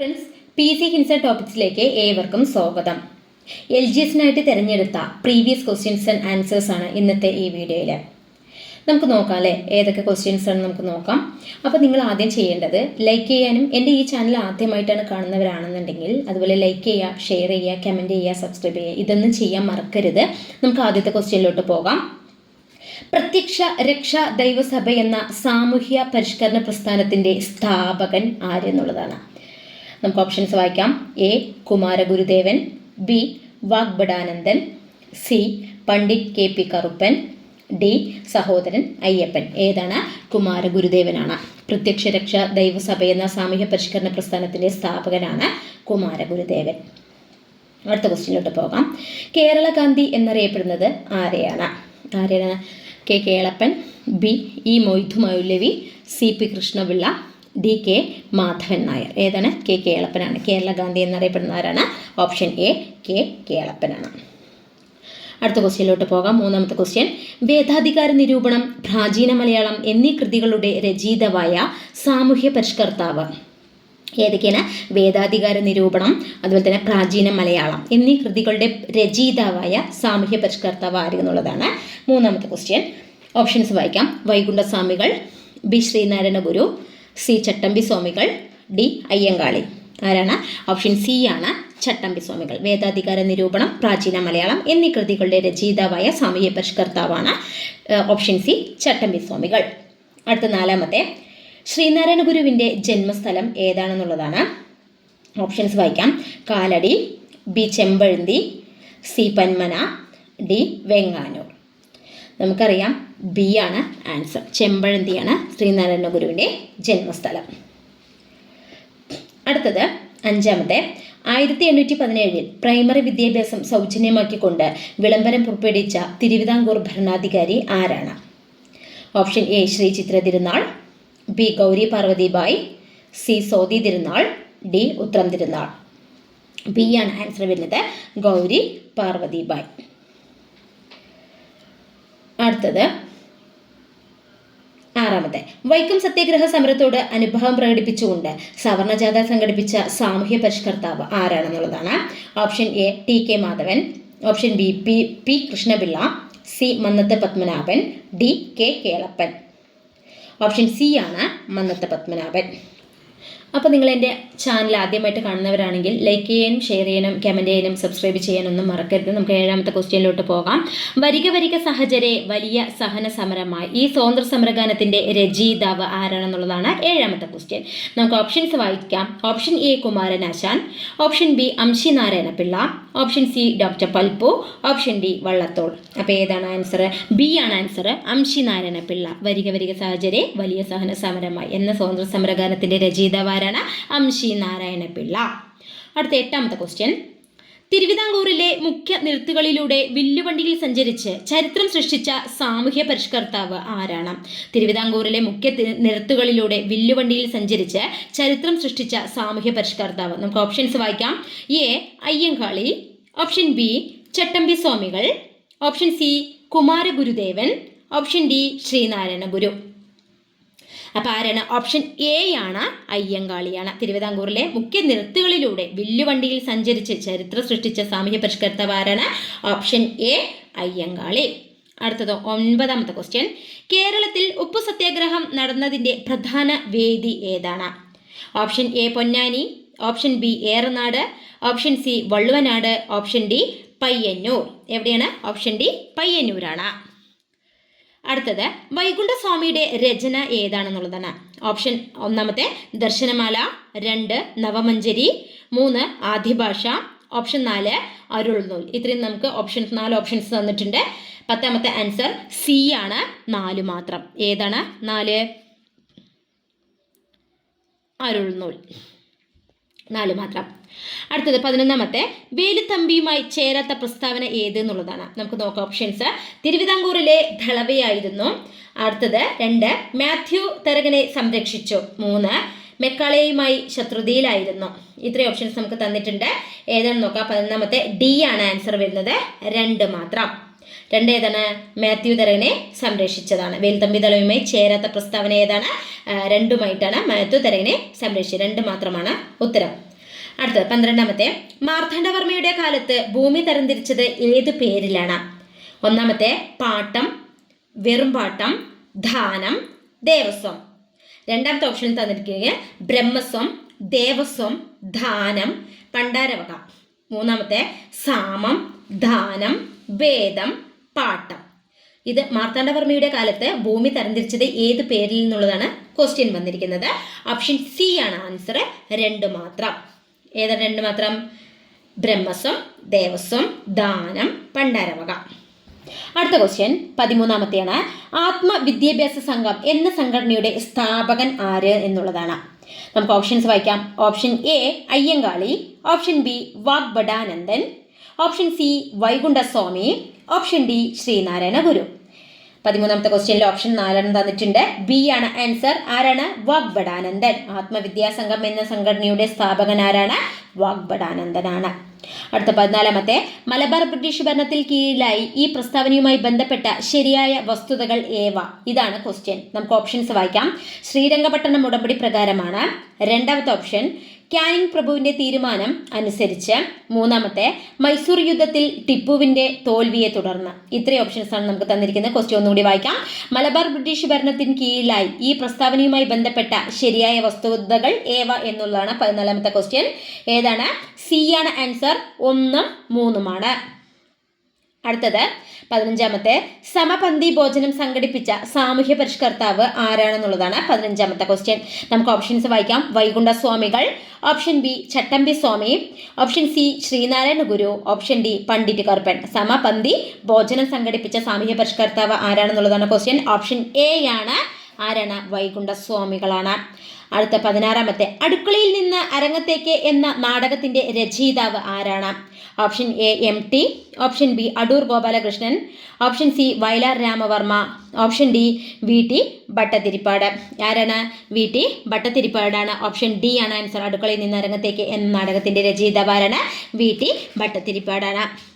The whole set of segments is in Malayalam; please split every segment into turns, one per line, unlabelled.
ഫ്രണ്ട്സ് പി സി ഹിൻസ ടോപ്പിക്സിലേക്ക് ഏവർക്കും സ്വാഗതം. എൽ ജി എസിനായിട്ട് തിരഞ്ഞെടുത്ത പ്രീവിയസ് ക്വസ്റ്റ്യൻസ് ആൻഡ് ആൻസേഴ്സ് ആണ് ഇന്നത്തെ ഈ വീഡിയോയിൽ നമുക്ക് നോക്കാം അല്ലേ? ഏതൊക്കെ ക്വസ്റ്റ്യൻസ് ആണ് നമുക്ക് നോക്കാം. അപ്പോൾ നിങ്ങൾ ആദ്യം ചെയ്യേണ്ടത് ലൈക്ക് ചെയ്യാനും എന്റെ ഈ ചാനൽ ആദ്യമായിട്ടാണ് കാണുന്നവരാണെന്നുണ്ടെങ്കിൽ അതുപോലെ ലൈക്ക് ചെയ്യുക ഷെയർ ചെയ്യുക കമന്റ് ചെയ്യുക സബ്സ്ക്രൈബ് ചെയ്യുക ഇതൊന്നും ചെയ്യാൻ മറക്കരുത്. നമുക്ക് ആദ്യത്തെ ക്വസ്റ്റ്യനിലോട്ട് പോകാം. പ്രത്യക്ഷ രക്ഷാ ദൈവസഭ എന്ന സാമൂഹ്യ പരിഷ്കരണ പ്രസ്ഥാനത്തിന്റെ സ്ഥാപകൻ ആരെന്നുള്ളതാണ് നമുക്ക് ഓപ്ഷൻസ് വായിക്കാം. A Kumaragurudevan. B Vagbhatanandan C Pandit K P Karuppan. D Sahodaran Ayyappan. ഏതാണ്? കുമാരഗുരുദേവനാണ്. പ്രത്യക്ഷരക്ഷ ദൈവസഭ എന്ന സാമൂഹ്യ പരിഷ്കരണ പ്രസ്ഥാനത്തിന്റെ സ്ഥാപകനാണ് കുമാരഗുരുദേവൻ. അടുത്ത ക്വസ്റ്റ്യനിലോട്ട് പോകാം. കേരള ഗാന്ധി എന്നറിയപ്പെടുന്നത് ആരെയാണ്? ആരെയാണ്? K. Kelappan. B E Moidu Moulavi C P Krishnapillai. D K Madhavan Nair. ഏതാണ്? കെ കേളപ്പനാണ്. കേരള ഗാന്ധി എന്നറിയപ്പെടുന്ന ആരാണ് ഓപ്ഷൻ എ കെ കേളപ്പനാണ്. അടുത്ത ക്വസ്റ്റ്യനിലോട്ട് പോകാം. മൂന്നാമത്തെ ക്വസ്റ്റ്യൻ. വേദാധികാര നിരൂപണം പ്രാചീന മലയാളം എന്നീ കൃതികളുടെ രചയിതാവായ സാമൂഹ്യ പരിഷ്കർത്താവ്. ഏതൊക്കെയാണ്? വേദാധികാര നിരൂപണം അതുപോലെ തന്നെ പ്രാചീന മലയാളം എന്നീ കൃതികളുടെ രചയിതാവായ സാമൂഹ്യ പരിഷ്കർത്താവ് ആര് എന്നുള്ളതാണ് മൂന്നാമത്തെ ക്വസ്റ്റ്യൻ. ഓപ്ഷൻസ് വായിക്കാം. വൈകുണ്ഠസ്വാമികൾ ബി ശ്രീനാരായണ ഗുരു സി ചട്ടമ്പി സ്വാമികൾ ഡി അയ്യങ്കാളി. ആരാണ്? ഓപ്ഷൻ സി ആണ് ചട്ടമ്പി സ്വാമികൾ. വേദാധികാര നിരൂപണം പ്രാചീന മലയാളം എന്നീ കൃതികളുടെ രചയിതാവായ സാമൂഹ്യ പരിഷ്കർത്താവാണ് ഓപ്ഷൻ സി ചട്ടമ്പി സ്വാമികൾ. അടുത്ത നാലാമത്തെ ശ്രീനാരായണ ഗുരുവിന്റെ ജന്മസ്ഥലം ഏതാണെന്നുള്ളതാണ്. ഓപ്ഷൻസ് വായിക്കാം. Kalady B Chempazhanthy C Panmana D Venganoor. നമുക്കറിയാം ബി ആണ് ആൻസർ. ചെമ്പഴന്തിയാണ് ശ്രീനാരായണ ഗുരുവിന്റെ ജന്മസ്ഥലം. അടുത്തത് അഞ്ചാമത്തെ. ആയിരത്തി എണ്ണൂറ്റി പതിനേഴിൽ പ്രൈമറി വിദ്യാഭ്യാസം സൗജന്യമാക്കിക്കൊണ്ട് വിളംബരം പുറപ്പെടുവിച്ച തിരുവിതാംകൂർ ഭരണാധികാരി ആരാണ്? Option A Sree Chithira Thirunal. B Gowri Parvathibayi. C Sothi Thirunal. D Uthram Thirunal. B ആണ് ആൻസർ വരുന്നത് ഗൗരി പാർവതിബായി. അടുത്തത്. ആറാമത്തെ. വൈക്കം സത്യാഗ്രഹ സമരത്തോട് അനുഭവം പ്രകടിപ്പിച്ചുകൊണ്ട് സവർണജാഥ സംഘടിപ്പിച്ച സാമൂഹ്യ പരിഷ്കർത്താവ് ആരാണെന്നുള്ളതാണ്. Option A T K Madhavan. Option B P P Krishnapillai. C Mannath Padmanabhan. D K Kelappan. Option C ആണ് മന്നത്ത് പത്മനാഭൻ. അപ്പോൾ നിങ്ങൾ എന്റെ ചാനൽ ആദ്യമായിട്ട് കാണുന്നവരാണെങ്കിൽ ലൈക്ക് ചെയ്യാനും ഷെയർ ചെയ്യാനും കമന്റ് ചെയ്യാനും സബ്സ്ക്രൈബ് ചെയ്യാനൊന്നും മറക്കരുത്. നമുക്ക് ഏഴാമത്തെ ക്വസ്റ്റ്യനിലോട്ട് പോകാം. വരിക വരിക സഹചരെ വലിയ സഹന സമരമായി. ഈ സ്വാതന്ത്ര്യ സമരഗാനത്തിന്റെ രചയിതാവ് ആരാണെന്നുള്ളതാണ് ഏഴാമത്തെ ക്വസ്റ്റ്യൻ നമുക്ക് ഓപ്ഷൻസ് വായിക്കാം. Option A Kumaranasan. Option B Amshi Narayana Pillai option C doctor Palpu option D Vallathol അപ്പോൾ ഏതാണ് ആൻസർ ബി ആണ് ആൻസർ അംശി നാരായണ പിള്ള. വരിക വരിക സാഹചര്യ വലിയ സഹന സമരമായി. എന്ന സ്വാതന്ത്ര്യ സമരഗാനത്തിന്റെ രചയിതാവാരാണ് അംശി നാരായണ പിള്ള. അടുത്ത എട്ടാമത്തെ ക്വസ്റ്റ്യൻ തിരുവിതാംകൂറിലെ മുഖ്യ നിറുത്തുകളിലൂടെ വില്ലുവണ്ടിയിൽ സഞ്ചരിച്ച് ചരിത്രം സൃഷ്ടിച്ച സാമൂഹ്യ പരിഷ്കർത്താവ് ആരാണ്? തിരുവിതാംകൂറിലെ മുഖ്യ നിരത്തുകളിലൂടെ വില്ലുവണ്ടിയിൽ സഞ്ചരിച്ച് ചരിത്രം സൃഷ്ടിച്ച സാമൂഹ്യ പരിഷ്കർത്താവ്. നമുക്ക് ഓപ്ഷൻസ് വായിക്കാം. എ അയ്യങ്കാളി. ഓപ്ഷൻ ബി ചട്ടമ്പി സ്വാമികൾ. Option C Kumaragurudevan. Option D Sreenarayana ഗുരു അപ്പോൾ ആരാണ്? ഓപ്ഷൻ എ ആണ് അയ്യങ്കാളിയാണ്. തിരുവിതാംകൂറിലെ മുഖ്യ നിരത്തുകളിലൂടെ വില്ലുവണ്ടിയിൽ സഞ്ചരിച്ച് ചരിത്രം സൃഷ്ടിച്ച സാമൂഹ്യ പരിഷ്കർത്താവ് ആരാണ്? Option A Ayyankali. അടുത്തത് ഒൻപതാമത്തെ ക്വസ്റ്റ്യൻ കേരളത്തിൽ ഉപ്പു സത്യാഗ്രഹം നടന്നതിന്റെ പ്രധാന വേദി ഏതാണ്? Option A Ponnani. Option B Eranad. Option C Valluvanad. Option D Payyanur. എവിടെയാണ്? ഓപ്ഷൻ ഡി പയ്യന്നൂരാണ്. അടുത്തത് വൈകുണ്ഠസ്വാമിയുടെ രചന ഏതാണെന്നുള്ളതാണ്. ഓപ്ഷൻ ഒന്നാമത്തെ ദർശനമാല രണ്ട് നവമഞ്ചരി മൂന്ന് ആദ്യഭാഷ ഓപ്ഷൻ നാല് അരുൾനൂൽ. ഇത്രയും നമുക്ക് ഓപ്ഷൻസ് നാല് ഓപ്ഷൻസ് തന്നിട്ടുണ്ട്. പത്താമത്തെ ആൻസർ സി ആണ് നാല് മാത്രം. ഏതാണ്? നാല്. അരുൾനൂൽ. നാല് മാത്രം. അടുത്തത് പതിനൊന്നാമത്തെ വേലുത്തമ്പിയുമായി ചേരാത്ത പ്രസ്താവന ഏത് എന്നുള്ളതാണ്. നമുക്ക് നോക്കാം ഓപ്ഷൻസ് തിരുവിതാംകൂറിലെ ധളവയായിരുന്നു. അടുത്തത് രണ്ട് മാത്യു തരകനെ സംരക്ഷിച്ചു. മൂന്ന് മെക്കാളയുമായി ശത്രുതയിലായിരുന്നു. ഇത്രയും ഓപ്ഷൻസ് നമുക്ക് തന്നിട്ടുണ്ട്. ഏതാണെന്ന് നോക്കാം. പതിനൊന്നാമത്തെ ഡി ആണ് ആൻസർ വരുന്നത്. രണ്ട് മാത്രം. രണ്ട് ഏതാണ് മാത്യു തെരകനെ സംരക്ഷിച്ചതാണ്. വേൽത്തമ്പി തലവുമായി ചേരാത്ത പ്രസ്താവന ഏതാണ്? രണ്ടുമായിട്ടാണ് മാത്യു തെരകനെ സംരക്ഷിച്ചത്. രണ്ട് മാത്രമാണ് ഉത്തരം. അടുത്തത് പന്ത്രണ്ടാമത്തെ. മാർത്താണ്ഡവർമ്മയുടെ കാലത്ത് ഭൂമി തരംതിരിച്ചത് ഏത് പേരിലാണ്? ഒന്നാമത്തെ പാട്ടം വെറുംപാട്ടം ധാനം ദേവസ്വം. രണ്ടാമത്തെ ഓപ്ഷൻ തന്നിരിക്കുക ബ്രഹ്മസ്വം ദേവസ്വം ധാനം പണ്ടാരവക. മൂന്നാമത്തെ സാമം ധാനം വേദം പാട്ടം. ഇത് മാർത്താണ്ഡവർമ്മയുടെ കാലത്ത് ഭൂമി തരംതിരിച്ചത് ഏത് പേരിൽ നിന്നുള്ളതാണ്? ക്വസ്റ്റ്യൻ വന്നിരിക്കുന്നത്. ഓപ്ഷൻ സി ആണ് ആൻസർ രണ്ട് മാത്രം. ഏതാണ് രണ്ട് മാത്രം? ബ്രഹ്മസ്വം ദേവസ്വം ദാനം പണ്ടാരവക അടുത്ത ക്വസ്റ്റ്യൻ പതിമൂന്നാമത്തെയാണ്. ആത്മവിദ്യാഭ്യാസ സംഘം എന്ന സംഘടനയുടെ സ്ഥാപകൻ ആര് എന്നുള്ളതാണ്. നമുക്ക് ഓപ്ഷൻസ് വായിക്കാം. Option A Ayyankali. Option B Vagbhatananda option C Vaikunda Swami. Option D Sreenarayana ഗുരു. പതിമൂന്നാമത്തെ ക്വസ്റ്റ്യനിൽ ഓപ്ഷൻ നാലെണ്ണം തന്നിട്ടുണ്ട്. ബി ആണ് ആൻസർ. ആരാണ്? വാഗ്ബടാനന്ദൻ ആത്മവിദ്യാസംഘം എന്ന സംഘടനയുടെ സ്ഥാപകൻ ആരാണ്? വാഗ്ബടാനന്ദനാണ് അടുത്ത പതിനാലാമത്തെ. മലബാർ ബ്രിട്ടീഷ് ഭരണത്തിൽ കീഴിലായി ഈ പ്രസ്താവനയുമായി ബന്ധപ്പെട്ട ശരിയായ വസ്തുതകൾ ഏവ? ഇതാണ് ക്വസ്റ്റ്യൻ നമുക്ക് ഓപ്ഷൻസ് വായിക്കാം. ശ്രീരംഗപട്ടണം ഉടമ്പടി പ്രകാരമാണ്. രണ്ടാമത്തെ ഓപ്ഷൻ ക്യാനിങ് പ്രഭുവിന്റെ തീരുമാനം അനുസരിച്ച് മൂന്നാമത്തെ മൈസൂർ യുദ്ധത്തിൽ ടിപ്പുവിന്റെ തോൽവിയെ തുടർന്ന്. ഇത്രയും ഓപ്ഷൻസ് ആണ് നമുക്ക് തന്നിരിക്കുന്നത്. ക്വസ്റ്റ്യൻ ഒന്നുകൂടി വായിക്കാം. മലബാർ ബ്രിട്ടീഷ് ഭരണത്തിന് കീഴിലായി ഈ പ്രസ്താവനയുമായി ബന്ധപ്പെട്ട ശരിയായ വസ്തുതകൾ ഏവ എന്നുള്ളതാണ് പതിനാലാമത്തെ ക്വസ്റ്റ്യൻ ഏതാണ്? സി ആണ് ആൻസർ ഒന്നും മൂന്നുമാണ്. അടുത്തത് പതിനഞ്ചാമത്തെ സമപന്തി ഭോജനം സംഘടിപ്പിച്ച സാമൂഹ്യ പരിഷ്കർത്താവ് ആരാണെന്നുള്ളതാണ് പതിനഞ്ചാമത്തെ ക്വസ്റ്റ്യൻ നമുക്ക് ഓപ്ഷൻസ് വായിക്കാം. Vaikunda Swamikal option B Chattampi Swami option C Sreenarayana Guru option D Pandit Karuppan സമപന്തി ഭോജനം സംഘടിപ്പിച്ച സാമൂഹ്യ പരിഷ്കർത്താവ് ആരാണെന്നുള്ളതാണ് ക്വസ്റ്റ്യൻ ഓപ്ഷൻ എ ആണ്. ആരാണ്? വൈകുണ്ഠ സ്വാമികളാണ്. അടുത്ത പതിനാറാമത്തെ അടുക്കളയിൽ നിന്ന് അരങ്ങത്തേക്ക് എന്ന നാടകത്തിന്റെ രചയിതാവ് ആരാണ്? Option A M T option B Adoor Gopalakrishnan option C Vayalar Ramavarma option D V T Bhattathiripad. ആരാണ്? വി ടി ഭട്ടതിരിപ്പാടാണ്. ഓപ്ഷൻ ഡി ആണ് ആൻസർ. അടുക്കളയിൽ നിന്ന് അരങ്ങത്തേക്ക് എന്ന നാടകത്തിന്റെ രചയിതാവ് ആരാണ്? വി ടി ഭട്ടതിരിപ്പാടാണ്.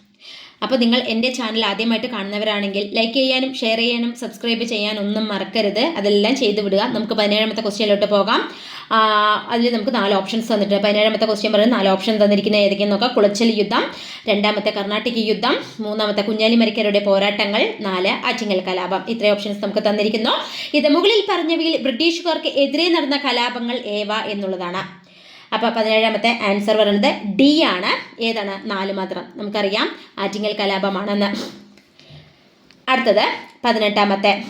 അപ്പോൾ നിങ്ങൾ എന്റെ ചാനൽ ആദ്യമായിട്ട് കാണുന്നവരാണെങ്കിൽ ലൈക്ക് ചെയ്യാനും ഷെയർ ചെയ്യാനും സബ്സ്ക്രൈബ് ചെയ്യാനും ഒന്നും മറക്കരുത്. അതെല്ലാം ചെയ്തു വിടുക. നമുക്ക് പതിനേഴാമത്തെ ക്വസ്റ്റ്യനിലോട്ട് പോകാം. അതിൽ നമുക്ക് നാല് ഓപ്ഷൻസ് തന്നിട്ടുണ്ട്. പതിനേഴാമത്തെ ക്വസ്റ്റ്യൻ പറയുന്നത് നാല് ഓപ്ഷൻ തന്നിരിക്കുന്ന ഏതൊക്കെയെന്ന് നോക്കാം. കുളച്ചൽ യുദ്ധം രണ്ടാമത്തെ കർണാട്ടിക് യുദ്ധം മൂന്നാമത്തെ കുഞ്ഞാലി മരിക്കരുടെ പോരാട്ടങ്ങൾ നാല് ആറ്റിങ്ങൽ കലാപം. ഇത്രയും ഓപ്ഷൻസ് നമുക്ക് തന്നിരിക്കുന്നു. ഇത് മുകളിൽ പറഞ്ഞവയിൽ ബ്രിട്ടീഷുകാർക്ക് എതിരെ നടന്ന കലാപങ്ങൾ ഏവ എന്നുള്ളതാണ്. അപ്പോൾ പതിനേഴാമത്തെ ആൻസർ പറയുന്നത് ഡി ആണ്. ഏതാണ്? നാല് മാത്രം. നമുക്കറിയാം. ആറ്റിങ്ങൽ കലാപമാണെന്ന്. അടുത്തത് പതിനെട്ടാമത്തെ.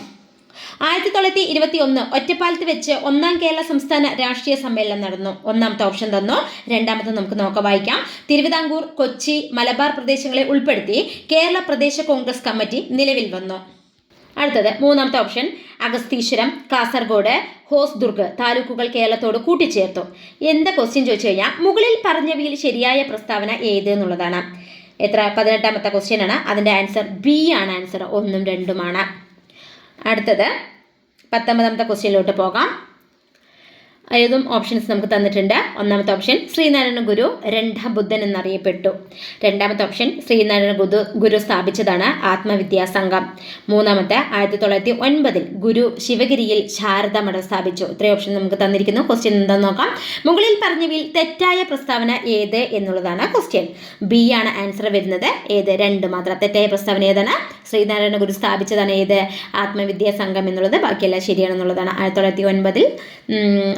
ആയിരത്തി തൊള്ളായിരത്തി ഇരുപത്തി ഒന്ന് ഒറ്റപ്പാലത്ത് വെച്ച് ഒന്നാം കേരള സംസ്ഥാന രാഷ്ട്രീയ സമ്മേളനം നടന്നു. ഒന്നാമത്തെ ഓപ്ഷൻ തന്നു. രണ്ടാമത്തെ നമുക്ക് നോക്കാം വായിക്കാം. തിരുവിതാംകൂർ കൊച്ചി മലബാർ പ്രദേശങ്ങളെ ഉൾപ്പെടുത്തി കേരള പ്രദേശ കോൺഗ്രസ് കമ്മിറ്റി നിലവിൽ വന്നു. അടുത്തത് മൂന്നാമത്തെ ഓപ്ഷൻ അഗസ്തീശ്വരം കാസർഗോഡ് ഹോസ്ദുർഗ് താലൂക്കുകൾ കേരളത്തോട് കൂട്ടിച്ചേർത്തു. എന്താ ക്വസ്റ്റ്യൻ ചോദിച്ചു കഴിഞ്ഞാൽ മുകളിൽ പറഞ്ഞവയിൽ ശരിയായ പ്രസ്താവന ഏത് എന്നുള്ളതാണ്. എത്ര? പതിനെട്ടാമത്തെ ക്വസ്റ്റ്യൻ ആണ്. അതിന്റെ ആൻസർ ബി ആണ്. ആൻസർ ഒന്നും രണ്ടുമാണ്. അടുത്തത് പത്തൊമ്പതാമത്തെ ക്വസ്റ്റ്യനിലോട്ട് പോകാം. ഏതും ഓപ്ഷൻസ് നമുക്ക് തന്നിട്ടുണ്ട്. ഒന്നാമത്തെ ഓപ്ഷൻ ശ്രീനാരായണ ഗുരു രണ്ടാം ബുദ്ധൻ എന്നറിയപ്പെട്ടു. രണ്ടാമത്തെ ഓപ്ഷൻ ശ്രീനാരായണ ഗുരു ഗുരു സ്ഥാപിച്ചതാണ് ആത്മവിദ്യാ സംഘം. മൂന്നാമത്തെ ആയിരത്തി തൊള്ളായിരത്തി ഒൻപതിൽ ഗുരു ശിവഗിരിയിൽ ശാരദ മഠം സ്ഥാപിച്ചു. ഇത്രയും ഓപ്ഷൻ നമുക്ക് തന്നിരിക്കുന്നു. ക്വസ്റ്റ്യൻ എന്താണെന്ന് നോക്കാം. മുകളിൽ പറഞ്ഞവയിൽ തെറ്റായ പ്രസ്താവന ഏത് എന്നുള്ളതാണ് ക്വസ്റ്റ്യൻ ബി ആണ് ആൻസർ വരുന്നത്. ഏത്? രണ്ട് മാത്രം. തെറ്റായ പ്രസ്താവന ഏതാണ്? ശ്രീനാരായണ ഗുരു സ്ഥാപിച്ചതാണ് ഏത്? ആത്മവിദ്യാ സംഘം എന്നുള്ളത്. ബാക്കിയെല്ലാം ശരിയാണെന്നുള്ളതാണ്. ആയിരത്തി തൊള്ളായിരത്തി ഒൻപതിൽ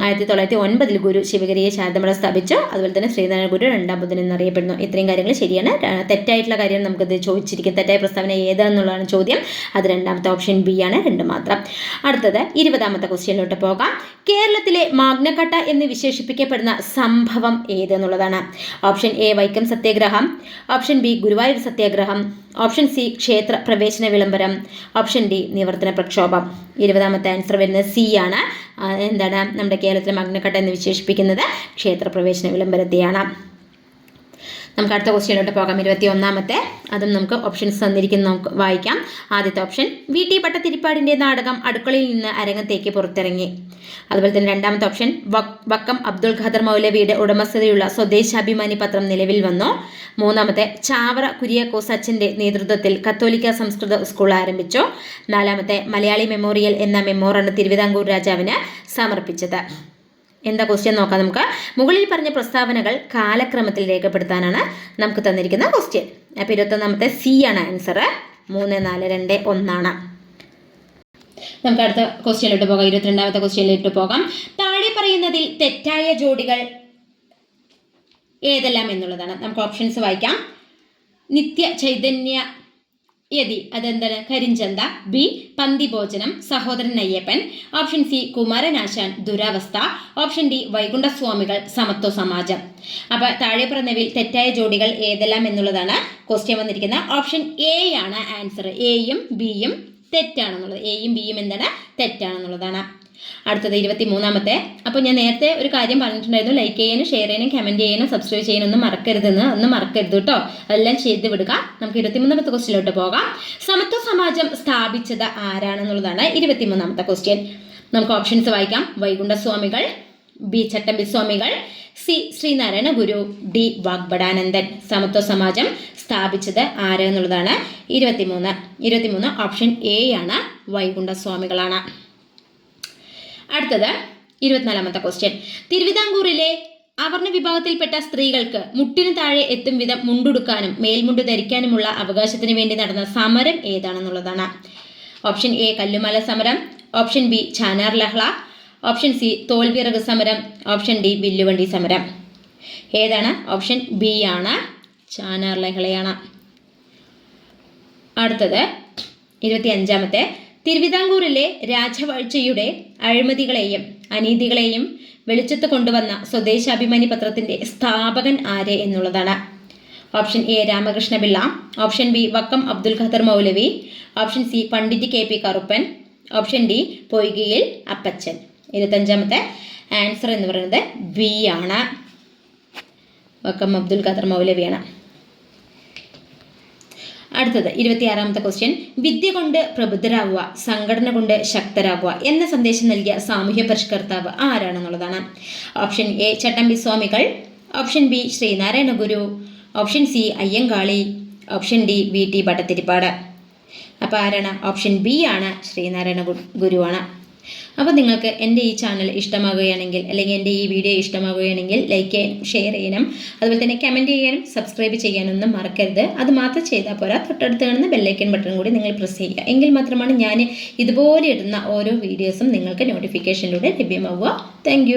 ആയിരത്തി ആയിരത്തി തൊള്ളായിരത്തി ഒൻപതിൽ ഗുരു ശിവഗിരിയെ ശാന്തമഠം സ്ഥാപിച്ചു. അതുപോലെ തന്നെ ശ്രീനാരായണ ഗുരു രണ്ടാം ബുദ്ധൻ എന്നറിയപ്പെടുന്നു. ഇത്രയും കാര്യങ്ങൾ ശരിയാണ്. തെറ്റായിട്ടുള്ള കാര്യം നമുക്കത് ചോദിച്ചിരിക്കും. തെറ്റായ പ്രസ്താവന ഏതാണെന്നുള്ളതാണ് ചോദ്യം. അത് രണ്ടാമത്തെ ഓപ്ഷൻ ബി ആണ്. രണ്ട് മാത്രം. അടുത്തത് ഇരുപതാമത്തെ ക്വസ്റ്റ്യനിലോട്ട് പോകാം. കേരളത്തിലെ മാഗ്നക്കട്ട എന്ന് വിശേഷിപ്പിക്കപ്പെടുന്ന സംഭവം ഏതെന്നുള്ളതാണ്? ഓപ്ഷൻ എ വൈക്കം സത്യാഗ്രഹം. ഓപ്ഷൻ ബി ഗുരുവായൂർ സത്യാഗ്രഹം. ഓപ്ഷൻ സി ക്ഷേത്ര പ്രവേശന വിളംബരം. ഓപ്ഷൻ ഡി നിവർത്തന പ്രക്ഷോഭം. ഇരുപതാമത്തെ ആൻസർ വരുന്നത് സി ആണ്. എന്താണ് നമ്മുടെ കേരളത്തിലെ മഗ്നക്കട്ട എന്ന് വിശേഷിപ്പിക്കുന്നത് ക്ഷേത്ര പ്രവേശന വിളംബരത്തെയാണ്. നമുക്ക് അടുത്ത ക്വസ്റ്റ്യനിലോട്ട് പോകാം. ഇരുപത്തി ഒന്നാമത്തെ അതും നമുക്ക് ഓപ്ഷൻസ് തന്നിരിക്കുന്ന. നമുക്ക് വായിക്കാം. ആദ്യത്തെ ഓപ്ഷൻ വി ടി പട്ടത്തിരിപ്പാടിന്റെ നാടകം അടുക്കളയിൽ നിന്ന് അരങ്ങത്തേക്ക് പുറത്തിറങ്ങി. അതുപോലെ തന്നെ രണ്ടാമത്തെ ഓപ്ഷൻ വക്കം അബ്ദുൾ ഖദർ മൗലവിയുടെ ഉടമസ്ഥതയുള്ള സ്വദേശാഭിമാനി പത്രം നിലവിൽ വന്നു. മൂന്നാമത്തെ ചാവറ കുര്യാക്കോസ് അച്ഛന്റെ നേതൃത്വത്തിൽ കത്തോലിക്ക സംസ്കൃത സ്കൂൾ ആരംഭിച്ചു. നാലാമത്തെ മലയാളി മെമ്മോറിയൽ എന്ന മെമ്മോറാണ് തിരുവിതാംകൂർ രാജാവിന് സമർപ്പിച്ചത്. എന്താ ക്വസ്റ്റ്യൻ നോക്കാം നമുക്ക്. മുകളിൽ പറഞ്ഞ പ്രസ്താവനകൾ കാലക്രമത്തിൽ രേഖപ്പെടുത്താനാണ് നമുക്ക് തന്നിരിക്കുന്ന ക്വസ്റ്റ്യൻ അപ്പോൾ ഇരുപത്തൊന്നാമത്തെ സി ആണ് ആൻസർ മൂന്ന് നാല് രണ്ട് ഒന്നാണ്. നമുക്ക് അടുത്ത ക്വസ്റ്റ്യനിലോട്ട് പോകാം. ഇരുപത്തിരണ്ടാമത്തെ ക്വസ്റ്റ്യനിലോട്ട് പോകാം. താഴെ പറയുന്നതിൽ തെറ്റായ ജോഡികൾ ഏതെല്ലാം എന്നുള്ളതാണ്. നമുക്ക് ഓപ്ഷൻസ് വായിക്കാം. നിത്യ ചൈതന്യ യതി അതെന്താണ്? കരിഞ്ചന്ത B പന്തിഭോജനം Sahodaran Ayyappan option C Kumaranasan Duravastha. Option D Vaikundaswamikal Samathwa Samajam. അപ്പൊ താഴെ പറഞ്ഞവയിൽ തെറ്റായ ജോഡികൾ ഏതെല്ലാം എന്നുള്ളതാണ് ക്വസ്റ്റ്യൻ വന്നിരിക്കുന്നത്. ഓപ്ഷൻ എ ആണ് ആൻസർ. എയും ബിയും തെറ്റാണെന്നുള്ളത്. എയും ബിയും എന്താണ്? തെറ്റാണെന്നുള്ളതാണ്. അടുത്തത് ഇരുപത്തി മൂന്നാമത്തെ അപ്പോൾ ഞാൻ നേരത്തെ ഒരു കാര്യം പറഞ്ഞിട്ടുണ്ടായിരുന്നു. ലൈക്ക് ചെയ്യാനും ഷെയർ ചെയ്യാനും കമന്റ് ചെയ്യാനും സബ്സ്ക്രൈബ് ചെയ്യാനും ഒന്നും മറക്കരുതെന്ന്. ഒന്നും മറക്കരുത് കേട്ടോ അതെല്ലാം ചെയ്ത് വിടുക. നമുക്ക് ഇരുപത്തിമൂന്നാമത്തെ ക്വസ്റ്റ്യനിലോട്ട് പോകാം. സമത്വ സമാജം സ്ഥാപിച്ചത് ആരാണെന്നുള്ളതാണ് ഇരുപത്തിമൂന്നാമത്തെ ക്വസ്റ്റ്യൻ നമുക്ക് ഓപ്ഷൻസ് വായിക്കാം. വൈകുണ്ഠസ്വാമികൾ ബി ചട്ടമ്പി സ്വാമികൾ സി ശ്രീനാരായണ ഗുരു ഡി വാഗ്ബടാനന്ദൻ സമത്വ സമാജം സ്ഥാപിച്ചത് ആരെന്നുള്ളതാണ്. ഇരുപത്തിമൂന്ന് ഇരുപത്തിമൂന്ന് ഓപ്ഷൻ എ ആണ്. വൈകുണ്ഠസ്വാമികളാണ്. അടുത്തത് ഇരുപത്തിനാലാമത്തെ ക്വസ്റ്റ്യൻ തിരുവിതാംകൂറിലെ അവർണ വിഭാഗത്തിൽപ്പെട്ട സ്ത്രീകൾക്ക് മുട്ടിനു താഴെ എത്തും വിധം മുണ്ടുടുക്കാനും മേൽമുണ്ട് ധരിക്കാനുമുള്ള അവകാശത്തിന് വേണ്ടി നടന്ന സമരം ഏതാണെന്നുള്ളതാണ്. ഓപ്ഷൻ എ കല്ലുമല സമരം. ഓപ്ഷൻ ബി ചാനാർ ലഹള. ഓപ്ഷൻ സി തോൽവിറക് സമരം. ഓപ്ഷൻ ഡി വില്ലുവണ്ടി സമരം. ഏതാണ്? ഓപ്ഷൻ ബി ആണ്. ചാനാർ ലഹളയാണ്. അടുത്തത് ഇരുപത്തി അഞ്ചാമത്തെ തിരുവിതാംകൂറിലെ രാജവാഴ്ചയുടെ അഴിമതികളെയും അനീതികളെയും വെളിച്ചത്ത് കൊണ്ടുവന്ന സ്വദേശാഭിമാനി പത്രത്തിന്റെ സ്ഥാപകൻ ആര് എന്നുള്ളതാണ്. Option A Ramakrishna Pillai option B Vakkom Abdul Khader Moulavi option C Pandit K P Karuppan option D Poikayil Appachan. ഇരുപത്തഞ്ചാമത്തെ answer എന്ന് പറയുന്നത് ബി ആണ്. വക്കം അബ്ദുൽ ഖദർ മൗലവിയാണ്. അടുത്തത് ഇരുപത്തിയാറാമത്തെ ക്വസ്റ്റ്യൻ വിദ്യ കൊണ്ട് പ്രബുദ്ധരാകുക സംഘടന കൊണ്ട് ശക്തരാകുക എന്ന സന്ദേശം നൽകിയ സാമൂഹ്യ പരിഷ്കർത്താവ് ആരാണെന്നുള്ളതാണ്. ഓപ്ഷൻ എ ചട്ടമ്പി സ്വാമികൾ. Option B Sreenarayana Guru. Option C Ayyankali. Option D V T Bhattathiripad അപ്പോൾ ആരാണ്? ഓപ്ഷൻ ബി ആണ് ശ്രീനാരായണ ഗുരുവാണ്. അപ്പോൾ നിങ്ങൾക്ക് എന്റെ ഈ ചാനൽ ഇഷ്ടമാകുകയാണെങ്കിൽ അല്ലെങ്കിൽ എന്റെ ഈ വീഡിയോ ഇഷ്ടമാകുകയാണെങ്കിൽ ലൈക്ക് ചെയ്യാനും ഷെയർ ചെയ്യാനും അതുപോലെ തന്നെ കമന്റ് ചെയ്യാനും സബ്സ്ക്രൈബ് ചെയ്യാനൊന്നും മറക്കരുത്. അത് മാത്രം ചെയ്താൽ പോരാ. തൊട്ടടുത്ത് കാണുന്ന ബെല്ലൈക്കൻ ബട്ടൺ കൂടി നിങ്ങൾ പ്രസ് ചെയ്യുക. എങ്കിൽ മാത്രമാണ് ഞാൻ ഇതുപോലെ ഇടുന്ന ഓരോ വീഡിയോസും നിങ്ങൾക്ക് നോട്ടിഫിക്കേഷനിലൂടെ ലഭ്യമാവുക. താങ്ക്